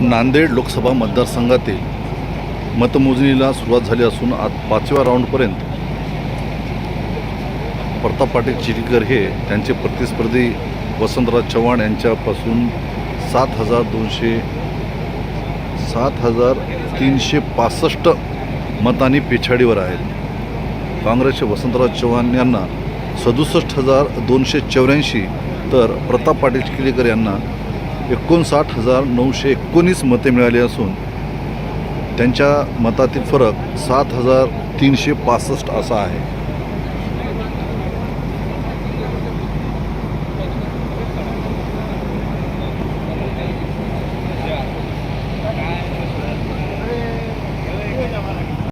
नांदेड लोकसभा मतदारसंघातील मतमोजणीला सुरुवात झाली असून आज पाचव्या राऊंडपर्यंत प्रताप पाटील चिरीकर हे त्यांचे प्रतिस्पर्धी वसंतराज चव्हाण यांच्यापासून सात हजार दोनशे सात हजार तीनशे पासष्ट मतांनी पिछाडीवर आहेत. काँग्रेसचे वसंतराज चव्हाण यांना सदुसष्ट हजार दोनशे चौऱ्याऐंशी तर प्रताप पाटील चिखलीकर यांना एकोणसाठ हजार नऊशे एकोणीस मते मिळाली असून त्यांच्या मतातील फरक सात हजार तीनशे पासष्ट असा आहे.